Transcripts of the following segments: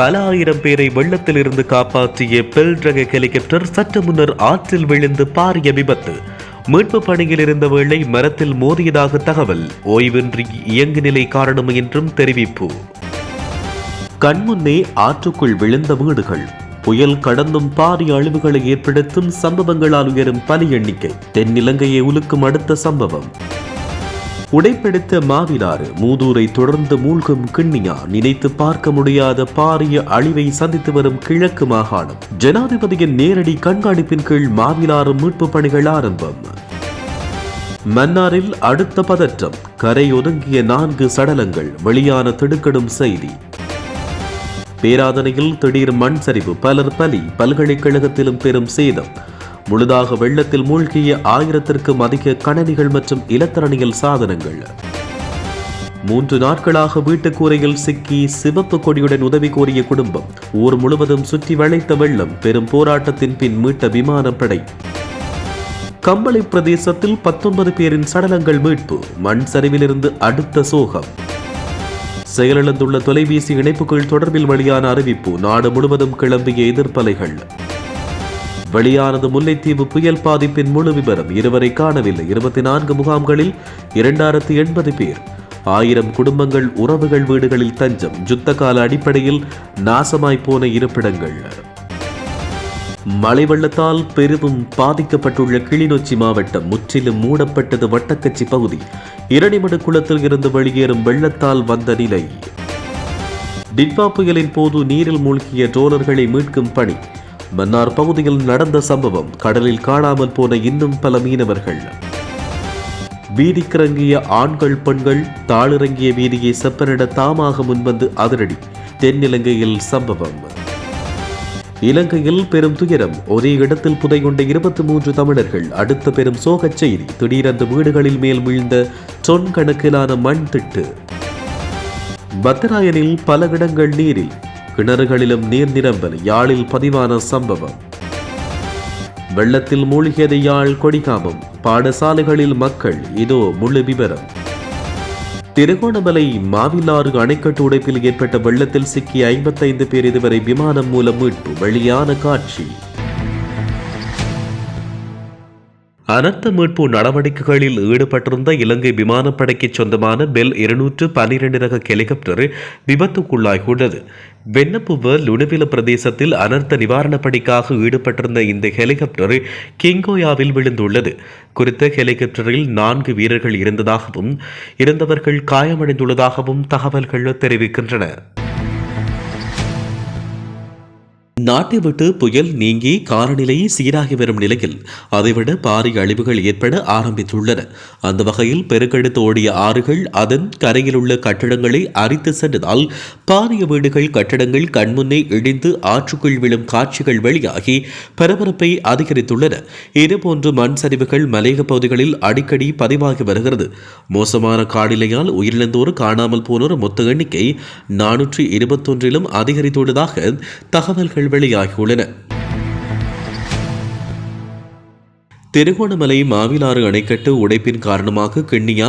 பல ஆயிரம் பேரை வெள்ளத்தில் இருந்து காப்பாற்றிய பெல் ரக ஹெலிகாப்டர் சற்று முன்னர் ஆற்றில் விழுந்து பாரிய விபத்து. மீட்பு பணியில் இருந்த வேளை மரத்தில் மோதியதாக தகவல். ஓய்வின்றி இயங்கு நிலை காரணம் என்றும் தெரிவிப்பு. கண்முன்னே ஆற்றுக்குள் விழுந்த வீடுகள். புயல் கடந்தும் பாரிய அழிவுகளை ஏற்படுத்தும் சம்பவங்களால் உயரும் பலி எண்ணிக்கை. தென்னிலங்கையை உலுக்கும் அடுத்த சம்பவம். உடைப்பெடுத்த மாவிலாறு மூதூரை தொடர்ந்து மூழ்கும் கிண்ணியா நினைத்து பார்க்க முடியாத பாரிய அழிவை சந்தித்து வரும் கிழக்கு மாகாணம். ஜனாதிபதியின் நேரடி கண்காணிப்பின் கீழ் மாவிலாறு மீட்பு பணிகள் ஆரம்பம். மன்னாரில் அடுத்த பதற்றம் கரை ஒதுங்கிய நான்கு சடலங்கள் வெளியான திடுக்கிடும் செய்தி. பேராதனையில் திடீர் மண் சரிவு பலர் பலி பல்கலைக்கழகத்திலும் பெரும் சேதம். முழுதாக வெள்ளத்தில் மூழ்கிய ஆயிரத்திற்கும் அதிக கணனிகள் மற்றும் இலத்தரணிகள் சாதனங்கள். மூன்று நாட்களாக வீட்டுக்கூரையில் சிக்கி சிவப்பு கொடியுடன் உதவி கோரிய குடும்பம். ஊர் முழுவதும் சுற்றி வளைத்த வெள்ளம் பெரும் போராட்டத்தின் பின் மீட்ட விமானப்படை கம்பளை பிரதேசத்தில் பத்தொன்பது பேரின் சடலங்கள் மீட்பு மண் சரிவிலிருந்து அடுத்த சோகம். செயலிழந்துள்ள தொலைபேசி இணைப்புகள் தொடர்பில் வெளியான அறிவிப்பு நாடு முழுவதும் கிளம்பிய எதிர்ப்பலைகள். வெளியானது முல்லைத்தீவு புயல் பாதிப்பின் முழு விவரம் இருவரை காணவில்லை. இருபத்தி நான்கு முகாம்களில் இரண்டாயிரத்தி எண்பது பேர். ஆயிரம் குடும்பங்கள் உறவுகள் வீடுகளில் தஞ்சம். யுத்த கால அடிப்படையில் நாசமாய் போன இருப்பிடங்கள். மழை வெள்ளத்தால் பெரிதும் பாதிக்கப்பட்டுள்ள கிளிநொச்சி மாவட்டம் முற்றிலும் மூடப்பட்டது வட்டக்கச்சி பகுதி. இரணிமடு குளத்தில் இருந்து வெளியேறும் வெள்ளத்தால் வந்த நிலை. டிட்வா புயலின் போது நீரில் மூழ்கிய ட்ரோலர்களை மீட்கும் பணி. மன்னார் பகுதியில் நடந்த சம்பவம் கடலில் காணாமல் போன இன்னும் பல மீனவர்கள். வீதிக்கிறங்கிய ஆண்கள் பெண்கள் தாளிறங்கிய வீதியை செப்பனிட தாமாக முன்வந்து அதிரடி தென்னிலங்கையில் சம்பவம். இலங்கையில் பெரும் துயரம். ஒரே இடத்தில் புதை கொண்ட இருபத்தி மூன்று தமிழர்கள் அடுத்த பெரும் சோகச் செய்தி திடீரென்று வீடுகளில் மேல் வீழ்ந்த தொன் கணக்கிலான மண் திட்டு பத்ராயனில் பல இடங்கள் நீரில் கிணறுகளிலும் நீர் நிரம்பல் யாழில் பதிவான சம்பவம். வெள்ளத்தில் மூழ்கியது யாழ் கொடிகாமம். பாடசாலைகளில் மக்கள் இதோ முழு விவரம் திருகோணமலை மாவிலாறு அணைக்கட்டு உடைப்பில் ஏற்பட்ட வெள்ளத்தில் சிக்கிய ஐம்பத்தைந்து பேர் இதுவரை விமானம் மூலம் மீட்பு வெளியான காட்சி. அனர்த்த மீட்பு நடவடிக்கைகளில் ஈடுபட்டிருந்த இலங்கை விமானப்படைக்கு சொந்தமான பெல் இருநூற்று பனிரெண்டு ரக ஹெலிகாப்டர் விபத்துக்குள்ளாகியுள்ளது. வெண்ணப்புவ லுணுவில பிரதேசத்தில் அனர்த்த நிவாரணப் பணிக்காக ஈடுபட்டிருந்த இந்த ஹெலிகாப்டர் கிங்கோயாவில் விழுந்துள்ளது. குறித்த ஹெலிகாப்டரில் நான்கு வீரர்கள் இருந்ததாகவும் இருந்தவர்கள் காயமடைந்துள்ளதாகவும் தகவல்கள் தெரிவிக்கின்றன. நாட்டை விட்டு புயல் நீங்கி காலநிலை சீராகி வரும் நிலையில் அதைவிட பாரிய அழிவுகள் ஏற்பட ஆரம்பித்துள்ளன. அந்த வகையில் பெருக்கெடுத்து ஓடிய ஆறுகள் அதன் கரையில் உள்ள கட்டடங்களை அரித்து சென்றதால் பாரிய வீடுகள் கட்டடங்கள் கண்முன்னே இடிந்து ஆற்றுக்குள் விழும் காட்சிகள் வெளியாகி பரபரப்பை அதிகரித்துள்ளன. இதுபோன்று மண் சரிவுகள் மலையக பகுதிகளில் அடிக்கடி பதிவாகி வருகிறது. மோசமான காலநிலையால் உயிரிழந்தோர் காணாமல் போனோர் மொத்த எண்ணிக்கை நானூற்றி இருபத்தொன்றிலும் அதிகரித்துள்ளதாக தகவல்கள் வெளியாகியுள்ளன. திருகோணமலை மாவிலாறு அணைக்கட்டு உடைப்பின் காரணமாக கிண்ணியா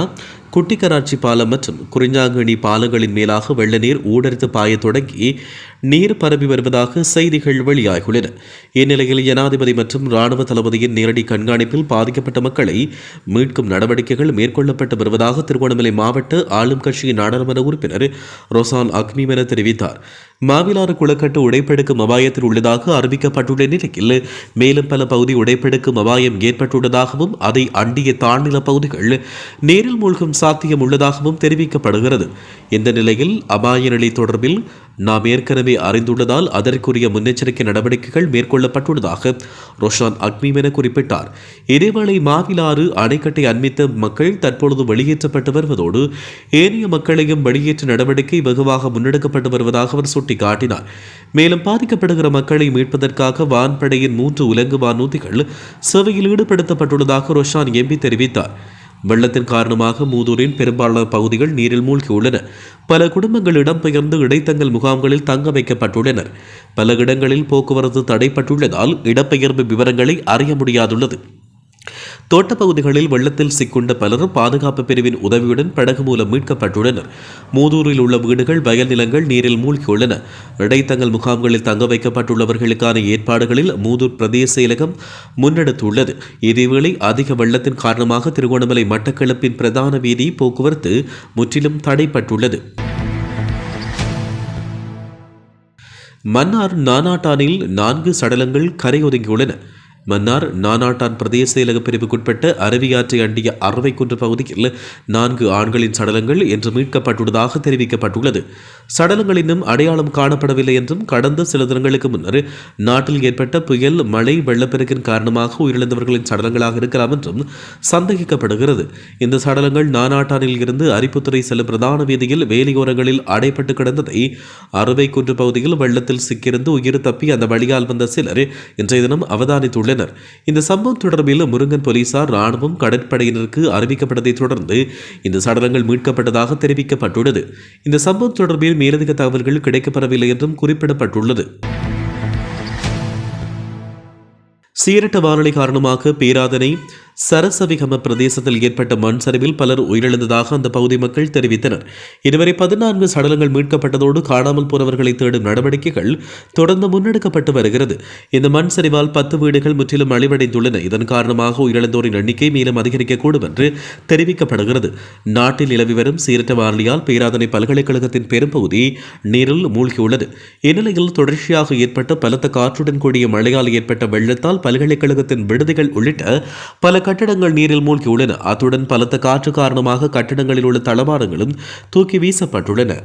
குட்டிக்கராட்சி பாலம் மற்றும் குறிஞ்சாங்கணி பாலங்களின் மேலாக வெள்ள நீர் ஊடறுத்து பாய தொடங்கி நீர் பரவி வருவதாக செய்திகள் வெளியாகியுள்ளன. இந்நிலையில் ஜனாதிபதி மற்றும் ராணுவ தளபதியின் நேரடி கண்காணிப்பில் பாதிக்கப்பட்ட மக்களை மீட்கும் நடவடிக்கைகள் மேற்கொள்ளப்பட்டு வருவதாக திருகோணமலை மாவட்ட ஆளும் கட்சியின் நாடாளுமன்ற உறுப்பினர் ரொசான் அக்மீம் என தெரிவித்தார். மாவிலாறு குளக்கட்டு உடைப்பெடுக்கும் அபாயத்தில் உள்ளதாக அறிவிக்கப்பட்டுள்ள நிலையில் மேலும் பல பகுதி உடைப்பெடுக்கும் அபாயம் ஏற்பட்டுள்ளதாகவும் அதை அண்டிய தாழ்நில பகுதிகள் நேரில் மூழ்கும் சாத்தியம் உள்ளதாகவும் தெரிவிக்கப்படுகிறது. இந்த நிலையில் அபாய நிலை தொடர்பில் நாம் ஏற்கனவே ஏற்கனவே அறிந்துள்ளதால் அதற்குரிய முன்னெச்சரிக்கை நடவடிக்கைகள் மேற்கொள்ளப்பட்டுள்ளதாக ரோஷான் அக்மீம் என குறிப்பிட்டார். இதேவேளை மாவிலாறு அணைக்கட்டை அண்மித்த மக்கள் தற்பொழுது வெளியேற்றப்பட்டு வருவதோடு ஏனைய மக்களையும் வெளியேற்ற நடவடிக்கை வெகுவாக முன்னெடுக்கப்பட்டு வருவதாக அவர் சுட்டிக்காட்டினார். மேலும் பாதிக்கப்படுகிற மக்களை மீட்பதற்காக வான்படையின் மூன்று உலங்கு வானூர்திகள் சேவையில் ஈடுபடுத்தப்பட்டுள்ளதாக ரோஷான் எம்பி தெரிவித்தார். வெள்ளத்தின் காரணமாக மூதூரின் பெரும்பாலான பகுதிகள் நீரில் மூழ்கியுள்ளன. பல குடும்பங்கள் இடம்பெயர்ந்து இடைத்தங்கல் முகாம்களில் தங்க வைக்கப்பட்டுள்ளனர் பல இடங்களில் போக்குவரத்து தடைப்பட்டுள்ளதால் இடப்பெயர்வு விவரங்களை அறிய முடியாதுள்ளது. தோட்டப்பகுதிகளில் வெள்ளத்தில் சிக்குண்ட பலரும் பாதுகாப்பு பிரிவின் உதவியுடன் படகு மூலம் மீட்கப்பட்டுள்ளனர். மூதூரில் உள்ள வீடுகள் வயல் நிலங்கள் நீரில் மூழ்கியுள்ளன. இடைத்தங்கல் முகாம்களில் தங்க வைக்கப்பட்டுள்ளவர்களுக்கான ஏற்பாடுகளில் மூதூர் பிரதேச செயலகம் முன்னெடுத்துள்ளது. இதேவேளை அதிக வெள்ளத்தின் காரணமாக திருகோணமலை மட்டக்களப்பின் பிரதான வீதி போக்குவரத்து முற்றிலும் தடைப்பட்டுள்ளது மன்னார் நானாட்டானில் நான்கு சடலங்கள் கரையொதுங்கியுள்ளன. மன்னார் நானாட்டான் பிரதேச செயலக பிரிவுக்குட்பட்ட அருவியாற்றை அண்டிய அறவைக்குன்று பகுதியில் நான்கு ஆண்களின் சடலங்கள் என்று மீட்கப்பட்டுள்ளதாக தெரிவிக்கப்பட்டுள்ளது. சடலங்கள் இன்னும் அடையாளம் காணப்படவில்லை என்றும் கடந்த சில தினங்களுக்கு முன்னர் நாட்டில் ஏற்பட்ட புயல் மழை வெள்ளப்பெருக்கின் காரணமாக உயிரிழந்தவர்களின் சடலங்களாக இருக்கலாம் என்றும் சந்தேகிக்கப்படுகிறது. இந்த சடலங்கள் நானாட்டானில் இருந்து அரிப்புத்துறை செல்லும் பிரதான வீதியில் வேலியோரங்களில் அடைப்பட்டு கிடந்ததை அறுவைக்குன்று பகுதியில் வெள்ளத்தில் சிக்கியிருந்து உயிர் தப்பி அந்த வழியால் வந்த சிலர் இன்றைய தினம் அவதானித்துள்ளனர். உள்ளனர் இந்த சம்பவம் தொடர்பில் முருங்கன் போலீசார் ராணுவம் கடற்படையினருக்கு அறிவிக்கப்பட்டதை தொடர்ந்து இந்த சடலங்கள் மீட்கப்பட்டதாக தெரிவிக்கப்பட்டுள்ளது. இந்த சம்பவம் தொடர்பில் மேலதிக தகவல்கள் கிடைக்கப்படவில்லை என்றும் குறிப்பிடப்பட்டுள்ளது. சீரட்ட வானொலி காரணமாக பேராதனை சரசவிகம பிரதேசத்தில் ஏற்பட்ட மண் சரிவில் பலர் உயிரிழந்ததாக அந்த பகுதி மக்கள் தெரிவித்தனர். இதுவரை பதினான்கு சடலங்கள் மீட்கப்பட்டதோடு காணாமல் போனவர்களை தேடும் நடவடிக்கைகள் தொடர்ந்து முன்னெடுக்கப்பட்டு வருகிறது. இந்த மண் சரிவால் பத்து வீடுகள் முற்றிலும் அழிவடைந்துள்ளன. இதன் காரணமாக உயிரிழந்தோரின் எண்ணிக்கை மேலும் அதிகரிக்கக்கூடும் என்று தெரிவிக்கப்படுகிறது. நாட்டில் நிலவி வரும் சீரற்ற வானிலையால் பேராதனை பல்கலைக்கழகத்தின் பெரும்பகுதி நீரில் மூழ்கியுள்ளது. இந்நிலையில் தொடர்ச்சியாக ஏற்பட்ட பலத்த காற்றுடன் கூடிய மழையால் ஏற்பட்ட வெள்ளத்தால் பல்கலைக்கழகத்தின் விடுதிகள் உள்ளிட்ட பல கட்டடங்கள் நீரில் மூழ்கியுள்ளன. அத்துடன் பலத்த காற்று காரணமாக கட்டடங்களில் உள்ள தளவாடங்களும் தூக்கி வீசப்பட்டுள்ளன.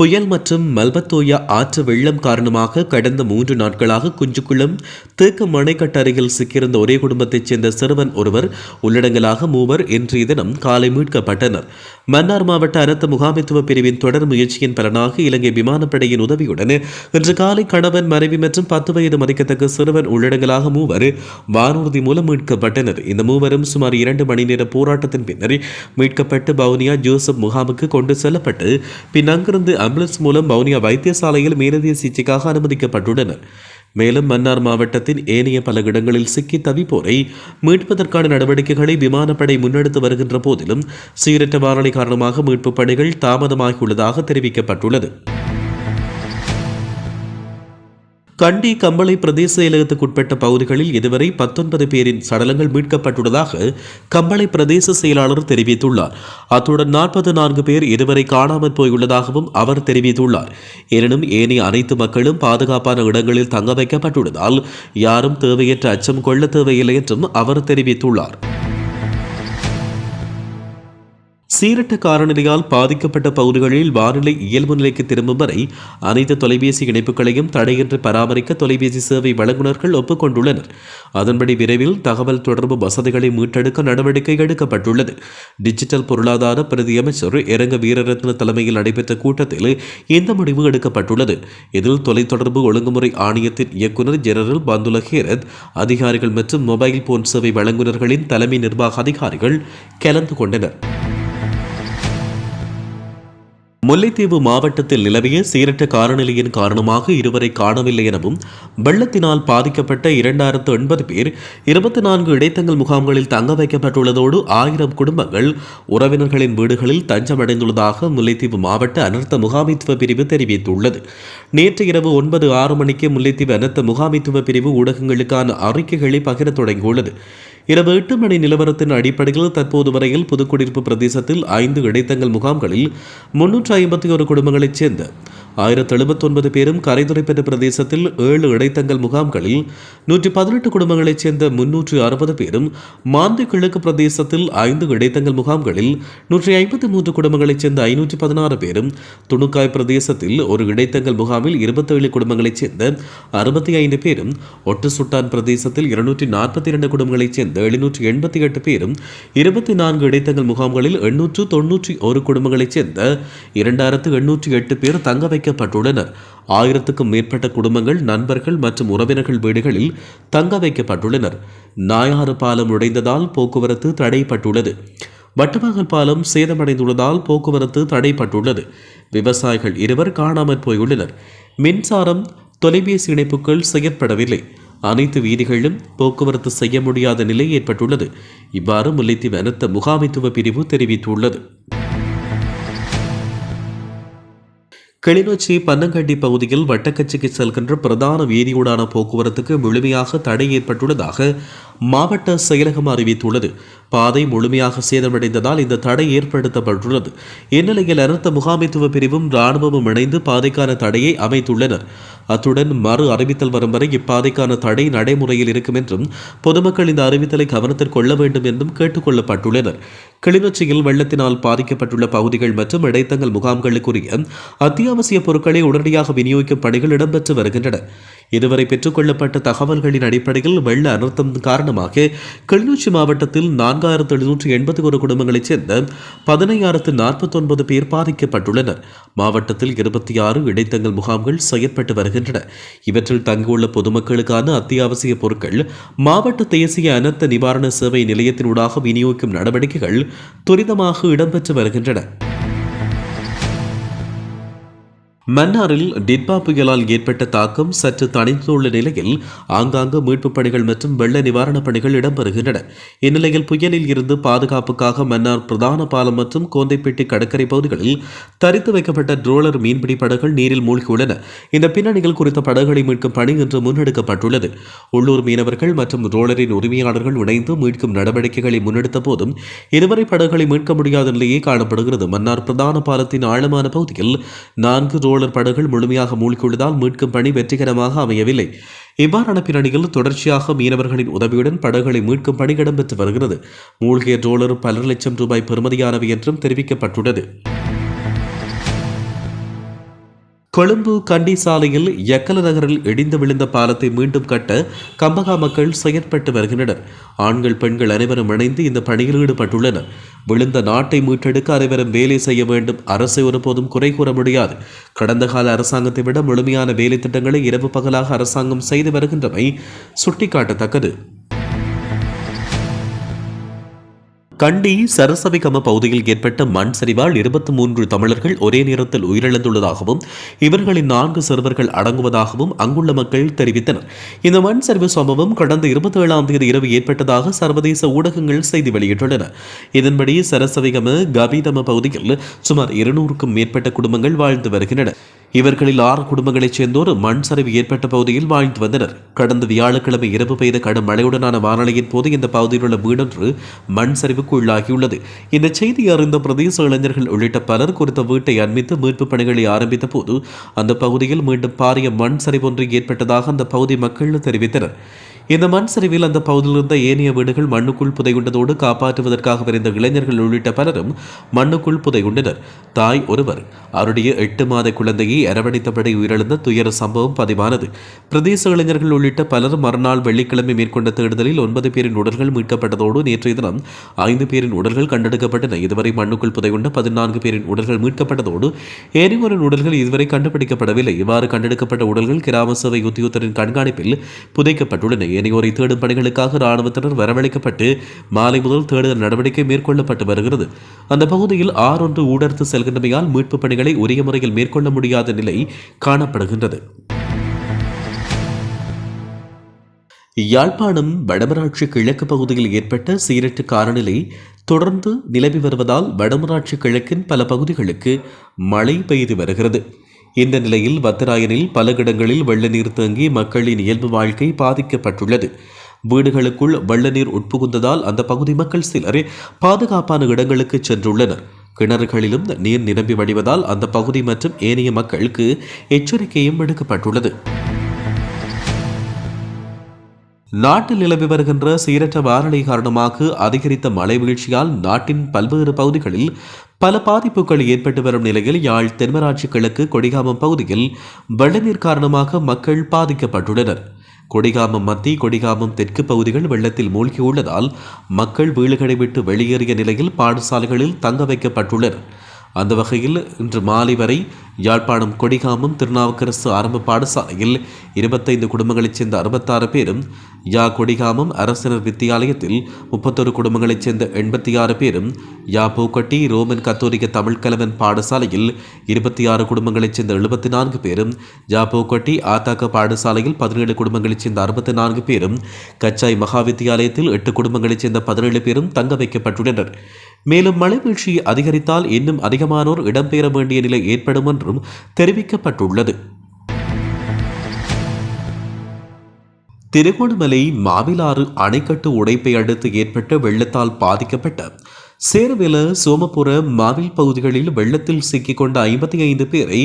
புயல் மற்றும் மல்பத்தோயா ஆற்று வெள்ளம் காரணமாக கடந்த மூன்று நாட்களாக குஞ்சுக்குளம் தேக்க மணைக்கட்டு அருகில் சிக்கியிருந்த ஒரே குடும்பத்தைச் சேர்ந்த சிறுவன் ஒருவர் உள்ளடங்கலாக மூவர் இன்றைய தினம் காலை மீட்கப்பட்டனர். மன்னார் மாவட்ட அரத்த முகாமைத்துவ பிரிவின் தொடர் முயற்சியின் பலனாக இலங்கை விமானப்படையின் உதவியுடன் இன்று காலை கணவன் மனைவி மற்றும் பத்து வயது மதிக்கத்தக்க சிறுவன் உள்ளடங்கலாக மூவர் வானூர்தி மூலம் மீட்கப்பட்டனர். இந்த மூவரும் சுமார் இரண்டு மணி நேர போராட்டத்தின் பின்னர் மீட்கப்பட்டு பவுனியா ஜோசப் முகாமுக்கு கொண்டு செல்லப்பட்டு பின் அங்கிருந்து ஆம்புலன்ஸ் மூலம் வவுனியா வைத்தியசாலையில் மேலதிக சிகிச்சைக்காக அனுமதிக்கப்பட்டுள்ளனர். மேலும் மன்னார் மாவட்டத்தின் ஏனைய பல இடங்களில் சிக்கி தவிப்போரை மீட்பதற்கான நடவடிக்கைகளை விமானப்படை முன்னெடுத்து வருகின்ற போதிலும் சீரற்ற வானொலி காரணமாக மீட்புப் பணிகள் தாமதமாகியுள்ளதாக தெரிவிக்கப்பட்டுள்ளது. கண்டி கம்பளை பிரதேச செயலகத்துக்குட்பட்ட பகுதிகளில் இதுவரை பத்தொன்பது பேரின் சடலங்கள் மீட்கப்பட்டுள்ளதாக கம்பளை பிரதேச செயலாளர் தெரிவித்துள்ளார். அத்துடன் நாற்பது நான்கு பேர் இதுவரை காணாமல் போயுள்ளதாகவும் அவர் தெரிவித்துள்ளார். எனினும் ஏனைய அனைத்து மக்களும் பாதுகாப்பான இடங்களில் தங்க வைக்கப்பட்டுள்ளதால் யாரும் தேவையற்ற அச்சம் கொள்ள தேவையில்லை என்றும் அவர் தெரிவித்துள்ளார். சீரட்ட காரணியால் பாதிக்கப்பட்ட பகுதிகளில் வானிலை இயல்பு நிலைக்கு திரும்பும் வரை அனைத்து தொலைபேசி இணைப்புகளையும் தடையின்றி பராமரிக்க தொலைபேசி சேவை வழங்குநர்கள் ஒப்புக்கொண்டுள்ளனர். அதன்படி விரைவில் தகவல் தொடர்பு வசதிகளை மீட்டெடுக்க நடவடிக்கை எடுக்கப்பட்டுள்ளது. டிஜிட்டல் பொருளாதார பிரதி அமைச்சர் இரங்க வீரரத்ன தலைமையில் நடைபெற்ற கூட்டத்தில் இந்த முடிவு எடுக்கப்பட்டுள்ளது. இதில் தொலைத்தொடர்பு ஒழுங்குமுறை ஆணையத்தின் இயக்குநர் ஜெனரல் பந்துல ஹேரத் அதிகாரிகள் மற்றும் மொபைல் போன் சேவை வழங்குநர்களின் தலைமை நிர்வாக அதிகாரிகள் கலந்து கொண்டனர். முல்லைத்தீவு மாவட்டத்தில் நிலவிய சீரற்ற காலநிலையின் காரணமாக இருவரை காணவில்லை எனவும் வெள்ளத்தினால் பாதிக்கப்பட்ட இரண்டாயிரத்து எண்பது பேர் இருபத்தி நான்கு இடைத்தங்கல் முகாம்களில் தங்க வைக்கப்பட்டுள்ளதோடு ஆயிரம் குடும்பங்கள் உறவினர்களின் வீடுகளில் தஞ்சமடைந்துள்ளதாக முல்லைத்தீவு மாவட்ட அனர்த்த முகாமைத்துவ பிரிவு தெரிவித்துள்ளது. நேற்று இரவு ஒன்பது ஆறு மணிக்கு முல்லைத்தீவு அனர்த்த முகாமைத்துவ பிரிவு ஊடகங்களுக்கான அறிக்கைகளை பகிரத் தொடங்கியுள்ளது. இரவு எட்டு மணி நிலவரத்தின் அடிப்படையில் தற்போது வரையில் புதுக்குடியிருப்பு பிரதேசத்தில் ஐந்து இடைத்தங்கள் முகாம்களில் முன்னூற்று ஐம்பத்தி ஒரு குடும்பங்களைச் சேர்ந்த ஆயிரத்தி எழுபத்தொன்பது பேரும் கரைதுறைப்பெற்ற பிரதேசத்தில் ஏழு இடைத்தங்கல் முகாம்களில் நூற்றி பதினெட்டு குடும்பங்களைச் சேர்ந்த முன்னூற்று அறுபது பேரும் மாந்தி கிழக்கு பிரதேசத்தில் ஐந்து இடைத்தங்கல் முகாம்களில் நூற்றி ஐம்பத்தி மூன்று குடும்பங்களைச் சேர்ந்த ஐநூற்றி பதினாறு பேரும் துணுக்காய் பிரதேசத்தில் ஒரு இடைத்தங்கல் முகாமில் இருபத்தேழு குடும்பங்களைச் சேர்ந்த அறுபத்தி ஐந்து பேரும் ஒட்டு சுட்டான் பிரதேசத்தில் இருநூற்றி நாற்பத்தி இரண்டு குடும்பங்களைச் சேர்ந்த எழுநூற்றி எண்பத்தி எட்டு பேரும் இருபத்தி நான்கு இடைத்தங்கல் முகாம்களில் எண்ணூற்று தொன்னூற்றி ஒரு குடும்பங்களைச் சேர்ந்த இரண்டாயிரத்து எண்ணூற்றி எட்டு பேர் தங்க வைக்கப்பட்டுள்ளனர். ஆயிரத்துக்கும் மேற்பட்ட குடும்பங்கள் நண்பர்கள் மற்றும் உறவினர்கள் வீடுகளில் தங்க வைக்கப்பட்டுள்ளனர். நாயாறு பாலம் உடைந்ததால் போக்குவரத்து தடைப்பட்டுள்ளது. வட்டமகல் பாலம் சேதமடைந்துள்ளதால் போக்குவரத்து தடைப்பட்டுள்ளது. விவசாயிகள் இருவர் காணாமல் போயுள்ளனர். மின்சாரம் தொலைபேசி இணைப்புகள் செயற்படவில்லை. அனைத்து வீதிகளிலும் போக்குவரத்து செய்ய முடியாத நிலை ஏற்பட்டுள்ளது. இவ்வாறு முல்லைத்தீவு அனர்த்த முகாமைத்துவ பிரிவு தெரிவித்துள்ளது. கிளிநொச்சி பன்னங்கண்டி பகுதியில் வட்டக்கச்சிக்கு செல்கின்ற பிரதான வீதியூடான போக்குவரத்துக்கு முழுமையாக தடை ஏற்பட்டுள்ளதாக மாவட்ட செயலகம் அறிவித்துள்ளது. பாதை முழுமையாக சேதமடைந்ததால் இந்த தடை ஏற்படுத்தப்பட்டுள்ளது. இந்நிலையில் அனர்த்த முகாமைத்துவ பிரிவும் இராணுவமும் இணைந்து பாதைக்கான தடையை அமைத்துள்ளனர். அத்துடன் மறு அறிவித்தல் வரும் வரை இப்பாதைக்கான தடை நடைமுறையில் இருக்கும் என்றும் பொதுமக்கள் இந்த அறிவித்தலை கவனத்தில் கொள்ள வேண்டும் என்றும் கேட்டுக் கொள்ளப்பட்டுள்ளனர். கிளிநொச்சியில் வெள்ளத்தினால் பாதிக்கப்பட்டுள்ள பகுதிகள் மற்றும் இடைத்தங்கள் முகாம்களுக்குரிய அத்தியாவசிய பொருட்களை உடனடியாக விநியோகிக்கும் பணிகள் இடம்பெற்று வருகின்றன. இதுவரை பெற்றுக்கொள்ளப்பட்ட தகவல்களின் அடிப்படையில் வெள்ள அனர்த்தம் காரணமாக கிளிநொச்சி மாவட்டத்தில் நான்காயிரத்து எழுநூற்றி எண்பத்தி ஒரு குடும்பங்களைச் சேர்ந்த பதினையாயிரத்து நாற்பத்தொன்பது பேர் பாதிக்கப்பட்டுள்ளனர். மாவட்டத்தில் இருபத்தி ஆறு இடைத்தங்கள் முகாம்கள் செயற்பட்டு வருகின்றன. இவற்றில் தங்கியுள்ள பொதுமக்களுக்கான அத்தியாவசிய பொருட்கள் மாவட்ட தேசிய அனர்த்த நிவாரண சேவை நிலையத்தினூடாக விநியோகிக்கும் நடவடிக்கைகள் துரிதமாக இடம்பெற்று வருகின்றன. மன்னாரில் டிட்பா புயலால் ஏற்பட்ட தாக்கம் சற்று தணிந்துள்ள நிலையில் ஆங்காங்கு மீட்புப் பணிகள் மற்றும் வெள்ள நிவாரணப் பணிகள் இடம்பெறுகின்றன. இந்நிலையில் புயலில் இருந்து பாதுகாப்புக்காக மன்னார் பிரதான பாலம் மற்றும் கோந்தைப்பேட்டை கடற்கரை பகுதிகளில் தரித்து வைக்கப்பட்ட ட்ரோலர் மீன்பிடி படகுகள் நீரில் மூழ்கியுள்ளன. இந்த பின்னணிகள் குறித்த படகுகளை மீட்கும் பணி இன்று முன்னெடுக்கப்பட்டுள்ளது. உள்ளூர் மீனவர்கள் மற்றும் ரோலரின் உரிமையாளர்கள் இணைந்து மீட்கும் நடவடிக்கைகளை முன்னெடுத்த போதும் இதுவரை படகுகளை மீட்க முடியாத நிலையே காணப்படுகிறது. மன்னார் பிரதான பாலத்தின் ஆழமான பகுதியில் நான்கு ரோலர் படகுகள் முழுமையாக மூழ்கியுள்ளதால் மீட்கும் பணி வெற்றிகரமாக அமையவில்லை. இவ்வாறான பின்னணியில் தொடர்ச்சியாக மீனவர்களின் உதவியுடன் படகுகளை மீட்கும் பணி இடம்பெற்று வருகிறது. மூழ்கிய ரோலர் பல லட்சம் ரூபாய் பெறுமதியானவை என்றும் தெரிவிக்கப்பட்டுள்ளது. கொழும்பு கண்டி சாலையில் எக்கல நகரில் இடிந்து விழுந்த பாலத்தை மீண்டும் கட்ட கம்பகா மக்கள் செயற்பட்டு வருகின்றனர். ஆண்கள் பெண்கள் அனைவரும் இணைந்து இந்த பணியில் ஈடுபட்டுள்ளனர். விழுந்த நாட்டை மீட்டெடுக்க அனைவரும் வேலை செய்ய வேண்டும். அரசை ஒருபோதும் குறை கூற முடியாது. கடந்த கால அரசாங்கத்தை விட முழுமையான வேலை திட்டங்களை இரவு பகலாக அரசாங்கம் செய்து வருகின்றமை சுட்டிக்காட்டத்தக்கது. கண்டி சரசவிகம பகுதியில் ஏற்பட்ட மண் சரிவால் இருபத்தி மூன்று தமிழர்கள் ஒரே நேரத்தில் உயிரிழந்துள்ளதாகவும் இவர்களின் நான்கு சிறுவர்கள் அடங்குவதாகவும் அங்குள்ள மக்கள் தெரிவித்தனர். இந்த மண் சரிவு சம்பவம் கடந்த இருபத்தி ஏழாம் தேதி இரவு ஏற்பட்டதாக சர்வதேச ஊடகங்கள் செய்தி வெளியிட்டுள்ளன. இதன்படி சரசவிகம கபிதம பகுதியில் சுமார் இருநூறுக்கும் மேற்பட்ட குடும்பங்கள் வாழ்ந்து வருகின்றன. இவர்களில் ஆறு குடும்பங்களைச் சேர்ந்தோர் மண் சரிவு ஏற்பட்ட பகுதியில் வாழ்ந்து வந்தனர். கடந்த வியாழக்கிழமை இரவு பெய்த கடும் மழையுடனான வானொலியின் போது இந்த பகுதியில் உள்ள வீடொன்று மண் சரிவு உள்ளாகியுள்ளது இந்த செய்தி அறிந்த பிரதேச இளைஞர்கள் உள்ளிட்ட பலர் குறித்த வீட்டை அண்மித்து மீட்புப் பணிகளை ஆரம்பித்த போது அந்த பகுதியில் மீண்டும் பாரிய மண் சரிவொன்று ஏற்பட்டதாக அந்த பகுதி மக்கள் தெரிவித்தனர். இந்த மண் சரிவில் அந்த பகுதியில் இருந்த ஏனைய வீடுகள் மண்ணுக்குள் புதையுண்டதோடு காப்பாற்றுவதற்காக விரைந்த இளைஞர்கள் உள்ளிட்ட பலரும் மண்ணுக்குள் புதையுண்டனர் தாய் ஒருவர் அவருடைய எட்டு மாத குழந்தையை அரவணைத்தபடி உயிரிழந்த துயர சம்பவம் பதிவானது. பிரதேச இளைஞர்கள் உள்ளிட்ட பலர் மறுநாள் வெள்ளிக்கிழமை மேற்கொண்ட தேடுதலில் ஒன்பது பேரின் உடல்கள் மீட்கப்பட்டதோடு நேற்றைய தினம் ஐந்து பேரின் உடல்கள் கண்டெடுக்கப்பட்டன. இதுவரை மண்ணுக்குள் புதையுண்ட பதினான்கு பேரின் உடல்கள் மீட்கப்பட்டதோடு ஏனையோரின் உடல்கள் இதுவரை கண்டுபிடிக்கப்படவில்லை. இவ்வாறு கண்டெடுக்கப்பட்ட உடல்கள் கிராம சபை உத்தியோகத்தரின் கண்காணிப்பில் புதைக்கப்பட்டுள்ளன. ஏனையோரை தேடும் பணிகளுக்காக இராணுவத்தினர் வரவழைக்கப்பட்டு மாலை முதல் தேடுதல் நடவடிக்கை மேற்கொள்ளப்பட்டு வருகிறது. அந்த பகுதியில் ஆறொன்று ஊடர்த்து செல்கின்றமையால் மீட்பு பணிகளை உரிய முறையில் மேற்கொள்ள முடியாத நிலை காணப்படுகின்றது. யாழ்ப்பாணம் வடமராட்சி கிழக்கு பகுதியில் ஏற்பட்ட சீரற்ற காலநிலை தொடர்ந்து நிலவி வருவதால் வடமராட்சி கிழக்கின் பல பகுதிகளுக்கு மழை பெய்து வருகிறது. இந்த நிலையில் வத்தராயனில் பல இடங்களில் வெள்ள நீர் தேங்கி மக்களின் இயல்பு வாழ்க்கை பாதிக்கப்பட்டுள்ளது. வீடுகளுக்குள் வெள்ள நீர் உட்புகுந்ததால் அந்த பகுதி மக்கள் சிலர் பாதுகாப்பான இடங்களுக்கு சென்றுள்ளனர். கிணறுகளிலும் நீர் நிரம்பி வடிவதால் அந்த பகுதி மற்றும் ஏனைய மக்களுக்கு எச்சரிக்கையும் விடுக்கப்பட்டுள்ளது. நாட்டில் நிலவி வருகின்ற சீரற்ற வானிலை காரணமாக அதிகரித்த மழை வீழ்ச்சியால் நாட்டின் பல்வேறு பகுதிகளில் பல பாதிப்புகள் ஏற்பட்டு வரும் நிலையில் யாழ் தென்மராட்சி கிழக்கு கொடிகாமம் பகுதியில் வெள்ளநீர் காரணமாக மக்கள் பாதிக்கப்பட்டுள்ளனர். கொடிகாமம் மத்தி கொடிகாமம் தெற்கு பகுதிகள் வெள்ளத்தில் மூழ்கியுள்ளதால் மக்கள் வீடுகளை விட்டு வெளியேறிய நிலையில் பாடசாலைகளில் தங்க வைக்கப்பட்டுள்ளனர். அந்த வகையில் இன்று மாலை வரை யாழ்ப்பாணம் கொடிகாமம் திருநாவுக்கரசு ஆரம்ப பாடசாலையில் இருபத்தைந்து குடும்பங்களைச் சேர்ந்த அறுபத்தாறு பேரும் யா கொடிகாமம் அரசினர் வித்தியாலயத்தில் முப்பத்தொரு குடும்பங்களைச் சேர்ந்த எண்பத்தி ஆறு பேரும் யா பூக்கட்டி ரோமன் கத்தோலிக்க தமிழ் கலவன் பாடசாலையில் இருபத்தி ஆறு குடும்பங்களைச் சேர்ந்த எழுபத்தி நான்கு பேரும் யா பூக்கட்டி ஆத்தாக்க பாடசாலையில் பதினேழு குடும்பங்களைச் சேர்ந்த அறுபத்தி நான்கு பேரும் கச்சாய் மகா வித்தியாலயத்தில் எட்டு குடும்பங்களைச் சேர்ந்த பதினேழு பேரும் தங்க வைக்கப்பட்டுள்ளனர். மேலும் மழை வீழ்ச்சி அதிகரித்தால் இன்னும் அதிகமானோர் இடம்பெற வேண்டிய நிலை ஏற்படும் என்றும் தெரிவிக்கப்பட்டுள்ளது. திருகோணமலை மாவிலாறு அணைக்கட்டு உடைப்பை அடுத்து ஏற்பட்ட வெள்ளத்தால் பாதிக்கப்பட்ட சேரவில சோமபுர மாவில் பகுதிகளில் வெள்ளத்தில் சிக்கிக்கொண்ட ஐம்பத்தி ஐந்து பேரை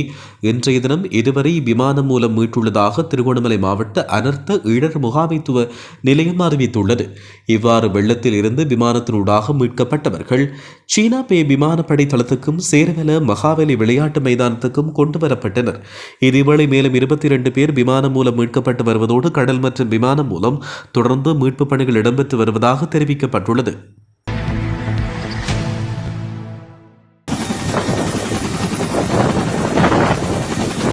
இன்றைய தினம் இதுவரை விமானம் மூலம் மீட்டுள்ளதாக திருகோணமலை மாவட்ட அனர்த்த இடர் முகாமைத்துவ நிலையம் அறிவித்துள்ளது. இவ்வாறு வெள்ளத்தில் இருந்து விமானத்தினூடாக மீட்கப்பட்டவர்கள் சீனா பே விமானப்படை தளத்துக்கும் சேரவெல மகாவலி விளையாட்டு மைதானத்துக்கும் கொண்டு வரப்பட்டனர். இதேவேளை மேலும் இருபத்தி இரண்டு பேர் விமானம் மூலம் மீட்கப்பட்டு வருவதோடு கடல் மற்றும் விமானம் மூலம் தொடர்ந்து மீட்பு பணிகள் இடம்பெற்று வருவதாக தெரிவிக்கப்பட்டுள்ளது.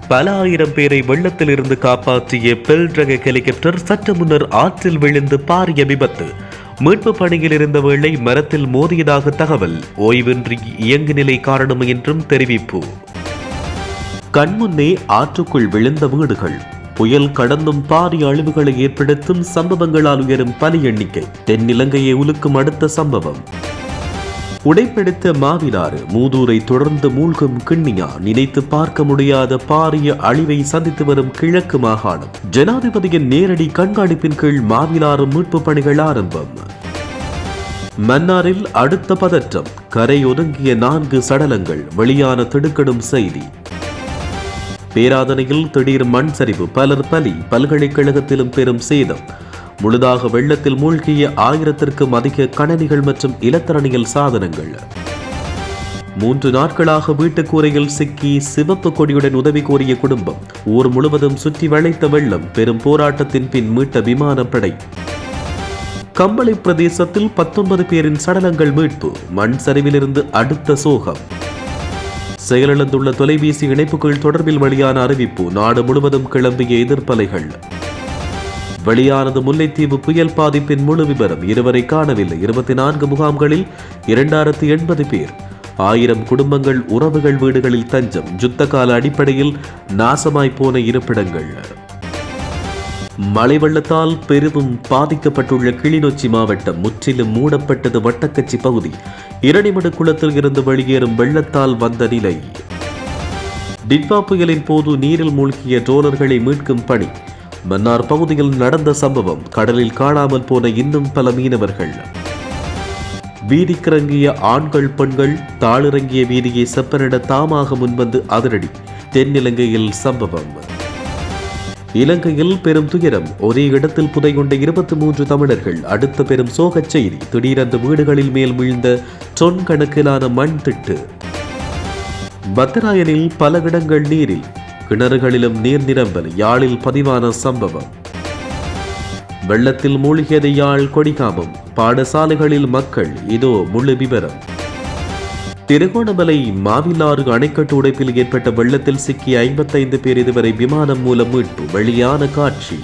பல ஆயிரம் பேரை வெள்ளத்தில் இருந்து காப்பாற்றிய பெல் ரக ஹெலிகாப்டர் சற்று முன்னர் ஆற்றில் விழுந்து பாரிய விபத்து. மீட்பு பணியில் இருந்த வேளை மரத்தில் மோதியதாக தகவல். ஓய்வின்றி இயங்கு நிலை காரணம் என்றும் தெரிவிப்பு. கண்முன்னே ஆற்றுக்குள் விழுந்த வீடுகள். புயல் கடந்தும் பாரிய அழிவுகளை ஏற்படுத்தும் சம்பவங்களால் உயரும் பலி எண்ணிக்கை. தென்னிலங்கையை உலுக்கும் அடுத்த சம்பவம். உடைப்பெடுத்த மாவிலாறு மூதூரை தொடர்ந்து மூழ்கும் கிண்ணியா நினைத்து பார்க்க முடியாத பாரிய அழிவை சந்தித்து வரும் கிழக்கு மாகாணம். ஜனாதிபதியின் நேரடி கண்காணிப்பின் கீழ் மாவிலாறு மீட்பு பணிகள் ஆரம்பம். மன்னாரில் அடுத்த பதற்றம். கரை ஒதுங்கிய நான்கு சடலங்கள் வெளியான திடுக்கிடும் செய்தி. பேராதனையில் திடீர் மண் சரிவு பலர் பலி பல்கலைக்கழகத்திலும் பெரும் சேதம். முழுதாக வெள்ளத்தில் மூழ்கிய ஆயிரத்திற்கும் அதிக கணனிகள் மற்றும் இலத்திரனியல் சாதனங்கள். மூன்று நாட்களாக வீட்டுக்கூரையில் சிக்கி சிவப்பு கொடியுடன் உதவி கோரிய குடும்பம். ஊர் முழுவதும் சுற்றி வளைத்த வெள்ளம் பெரும் போராட்டத்தின் பின் மீட்ட விமானப்படை கம்பளை பிரதேசத்தில் பத்தொன்பது பேரின் சடலங்கள் மீட்பு மண் சரிவிலிருந்து அடுத்த சோகம். செயலிழந்துள்ள தொலைபேசி இணைப்புகள் தொடர்பில் வெளியான அறிவிப்பு நாடு முழுவதும் கிளம்பிய எதிர்ப்பலைகள். வெளியானது முல்லைத்தீவு புயல் பாதிப்பின் முழு விவரம் இருவரை காணவில்லை. இருபத்தி நான்கு முகாம்களில் இரண்டாயிரத்தி எண்பது பேர். ஆயிரம் குடும்பங்கள் உறவுகள் வீடுகளில் தஞ்சம். யுத்த கால அடிப்படையில் நாசமாய் போன இருப்பிடங்கள். மழை வெள்ளத்தால் பெரிதும் பாதிக்கப்பட்டுள்ள கிளிநொச்சி மாவட்டம் முற்றிலும் மூடப்பட்டது வட்டக்கச்சி பகுதி. இரணிமடு குளத்தில் இருந்து வெளியேறும் வெள்ளத்தால் வந்த நிலை. டிட்வா புயலின் போது நீரில் மூழ்கிய ட்ரோலர்களை மீட்கும் பணி. மன்னார் பகுதியில் நடந்த சம்பவம் கடலில் காணாமல் போன இன்னும் பல மீனவர்கள். வீதிக்கிறங்கிய ஆண்கள் பெண்கள் தாளிறங்கிய வீதியை செப்பனிட தாமாக முன்வந்து அதிரடி தென்னிலங்கையில் சம்பவம். இலங்கையில் பெரும் துயரம். ஒரே இடத்தில் புதை கொண்ட இருபத்தி மூன்று தமிழர்கள் அடுத்த பெரும் சோகச் செய்தி. திடீரென்று வீடுகளில் மேல் வீழ்ந்த தொன் கணக்கிலான மண் திட்டு பத்தராயனில் பல இடங்கள் நீரில் கிணறுகளிலும் நீர் நிரம்பல் யாழில் பதிவான சம்பவம். வெள்ளத்தில் மூழ்கியது யாழ் கொடிகாமம் பாடசாலைகளில் மக்கள் இதோ முழு விவரம் திருகோணமலை மாவிலாறு அணைக்கட்டு உடைப்பில் ஏற்பட்ட வெள்ளத்தில் சிக்கிய ஐம்பத்தைந்து பேர் இதுவரை விமானம் மூலம் மீட்பு வெளியான காட்சி.